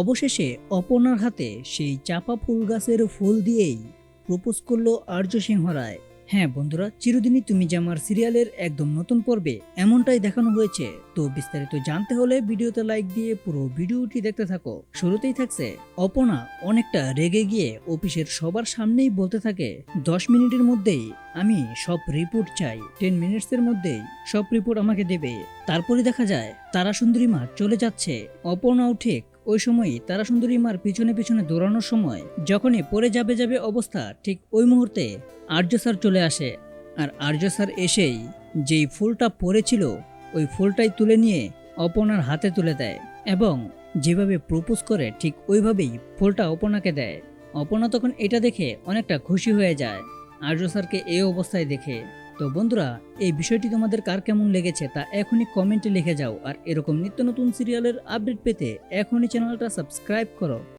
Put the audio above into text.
অবশেষে অপনার হাতে সেই চাপা ফুল গাছের ফুল দিয়েই প্রপোজ করল আর্য সিংহ রায়। হ্যাঁ বন্ধুরা, চিরদিনই তুমি যে আমার সিরিয়ালের একদম নতুন পর্বে এমনটাই দেখানো হয়েছে, তো বিস্তারিত জানতে হলে ভিডিওতে লাইক দিয়ে পুরো ভিডিওটি দেখতে থাকো। শুরুতেই থাকছে অপনা অনেকটা রেগে গিয়ে অফিসের সবার সামনেই বলতে থাকে, দশ মিনিটের মধ্যেই আমি সব রিপোর্ট চাই, টেন মিনিটসের মধ্যেই সব রিপোর্ট আমাকে দেবে। তারপরে দেখা যায় তারা সুন্দরী মা চলে যাচ্ছে। অপর্ণাও ঠিক ওই সময়ই তারা সুন্দরী মার পিছনে পিছনে দৌড়ানোর সময় যখনই পড়ে যাবে যাবে অবস্থা, ঠিক ওই মুহূর্তে আর্য স্যার চলে আসে। আর আর্য স্যার এসেই যেই ফুলটা পড়েছিল, ওই ফুলটাই তুলে নিয়ে অপনার হাতে তুলে দেয় এবং যেভাবে প্রপোজ করে, ঠিক ওইভাবেই ফুলটা অপনাকে দেয়। অপর্ণা তখন এটা দেখে অনেকটা খুশি হয়ে যায়। আর্য স্যারকে এই অবস্থায় দেখে। তো বন্ধুরা, এই বিষয়টি তোমাদের কার কেমন লেগেছে তা এখনই কমেন্টে লিখে যাও। আর এরকম নিত্য নতুন সিরিয়ালের আপডেট পেতে এখনই চ্যানেলটা সাবস্ক্রাইব করো।